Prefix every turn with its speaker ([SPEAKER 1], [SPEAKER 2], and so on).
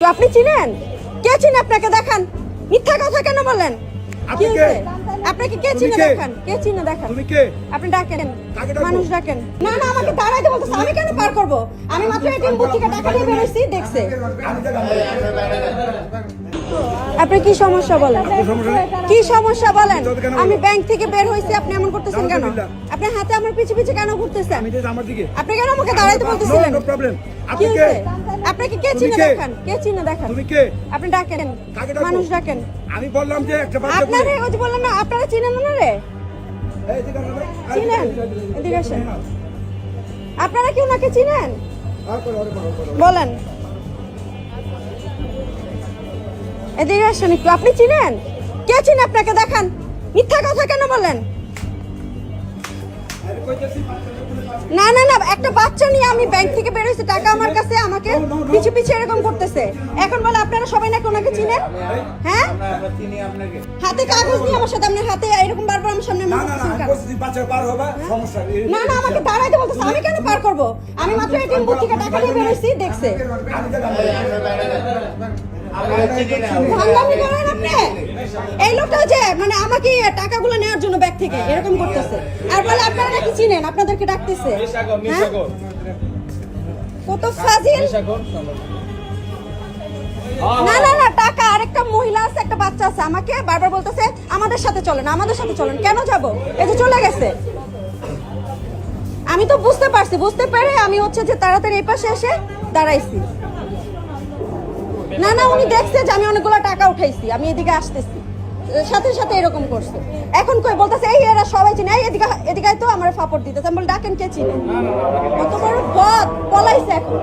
[SPEAKER 1] তো আপনি চিনেন? কে চিনে আপনাকে? দেখান। মিথ্যা কথা কেন বলেন?
[SPEAKER 2] আপনি
[SPEAKER 1] কি
[SPEAKER 2] কে?
[SPEAKER 1] আপনাকে কে চিনে? দেখান। কে চিনে? দেখান।
[SPEAKER 2] তুমি কে?
[SPEAKER 1] আপনি ডাকেন। মানুষ ডাকেন। না না আমাকে দাঁড়াইতে বলতেছে। আমি কেন পার করব? আমি মাত্র এটিএম বুথ থেকে টাকা দিয়ে বেরোইছি দেখছে। আপনি কি সমস্যা বলেন? কি সমস্যা বলেন? আমি ব্যাংক থেকে বের হইছি আপনি এমন করতেছেন কেন। আপনি হাতে আমার পিছে পিছে কেন ঘুরতেছেন? আপনি কেন আমাকে দাঁড়াইতে বলতেছিলেন?
[SPEAKER 2] আপনি কে?
[SPEAKER 1] হয়েছে? আপনাকে কে চিনে? দেখান? কে চিনে দেখান?
[SPEAKER 2] তুমি কে?
[SPEAKER 1] আপনি ডাকেন। মানুষ ডাকেন।
[SPEAKER 2] আমি বললাম যে একটা বাচ্চা
[SPEAKER 1] আপনারে ওই যে বললাম না আপনারা চিনেন না রে চিনেন? এদিকে আসেন। আপনারা কি ওনাকে চিনেন। বলেন। এদিকে আসেন একটু আপনি চিনেন? কে চিনে আপনাকে দেখান? মিথ্যা কথা কেন বলেন? না না না একটা বাচ্চা নিয়ে আমি ব্যাংক থেকে বের বেরোইছি টাকা আমার কাছে আমাকে পিছু পিছু এরকম করতেছে। এখন বলে আপনারা সবাই নাকি ওনাকে চিনেন? হ্যাঁ? হাতে কাগজ নিয়ে আমার সাথে আপনার হাতে এরকম বারবার আমার সামনে
[SPEAKER 2] না না না
[SPEAKER 1] আমাকে দাঁড়াইতে বলতেছে আমি কেন পার করব? আমি মাত্র এটিএম বুথ থেকে টাকা দিয়ে বেরোইছি দেখছে। ভাঙ্গামি করেন আপনি? এই লোকটা যে মানে আমাকে টাকাগুলো নেওয়ার জন্য ব্যাগ থেকে এরকম করতেছে। আর বলে আপনারা নাকি চিনেন? আপনাদেরকে ডাকতেছে। হ্যাঁ? কত ফাজিল। না না না টাকা আরেকটা মহিলা আছে একটা বাচ্চা আছে আমাকে বারবার বলতেছে আমাদের সাথে চলেন আমাদের সাথে চলেন কেন যাব? এই যে চলে গেছে। আমি তো বুঝতে পারছি বুঝতে পেরে আমি হচ্ছে যে তাড়াতাড়ি এই পাশে এসে দাঁড়াইছি। না না উনি দেখছে যে আমি অনেকগুলো টাকা উঠাইছি আমি এদিকে আসতেছি সাথে সাথে এরকম করছে এখন কই বলতাছে এই এরা সবাই চিনে এই এদিকে এদিকে তো আমার ফাপড় দিতেছে আমি বলি ডাকেন কে চিনে কত বড় পথ পলাইছে এখন